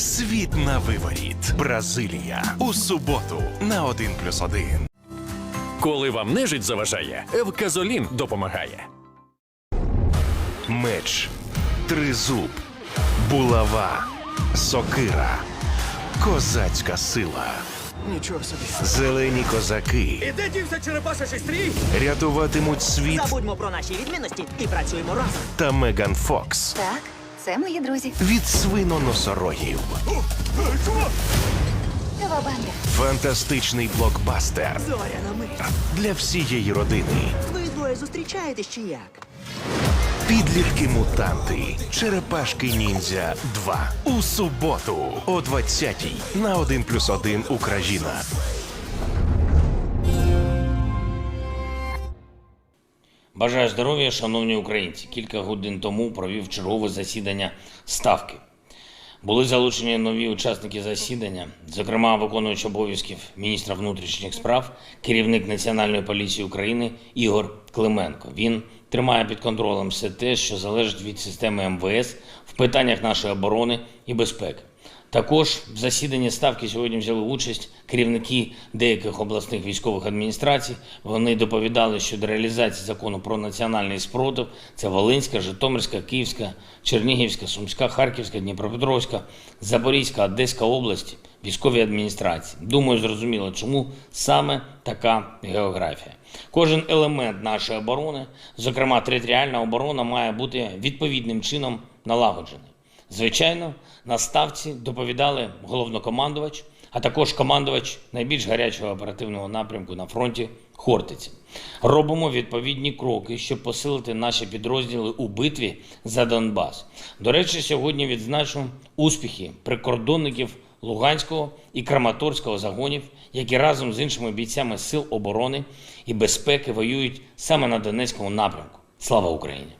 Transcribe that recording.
Світ на виворіт. Бразилія. У суботу на 1 плюс 1. Коли вам нежить заважає, Евказолін допомагає. Меч. Тризуб. Булава. Сокира. Козацька сила. Нічого собі. Зелені козаки І де дівся черепаший стрій? рятуватимуть світ Забудьмо про наші відмінності і працюємо разом. та Меган Фокс Так, це мої друзі. від свиноносорогів. Кавабанга. Фантастичний блокбастер Зоряна мить. для всієї родини. Ви двоє зустрічаєтесь чи як? Підлітки мутанти. Черепашки ніндзя 2. У суботу о 20-й на 1 плюс 1 Україна. Бажаю здоров'я, шановні українці. Кілька годин тому провів чергове засідання ставки. Були залучені нові учасники засідання, зокрема, виконуючий обов'язків міністра внутрішніх справ, керівник Національної поліції України Ігор Клименко. Він тримає під контролем все те, що залежить від системи МВС в питаннях нашої оборони і безпеки. Також в засіданні ставки сьогодні взяли участь керівники деяких обласних військових адміністрацій. Вони доповідали щодо реалізації закону про національний спротив. Це Волинська, Житомирська, Київська, Чернігівська, Сумська, Харківська, Дніпропетровська, Запорізька, Одеська області, військові адміністрації. Думаю, зрозуміло, чому саме така географія. Кожен елемент нашої оборони, зокрема територіальна оборона, має бути відповідним чином налагоджений. Звичайно, на ставці доповідали головнокомандувач, а також командувач найбільш гарячого оперативного напрямку на фронті Хортиці. Робимо відповідні кроки, щоб посилити наші підрозділи у битві за Донбас. До речі, сьогодні відзначу успіхи прикордонників Луганського і Краматорського загонів, які разом з іншими бійцями сил оборони і безпеки воюють саме на Донецькому напрямку. Слава Україні!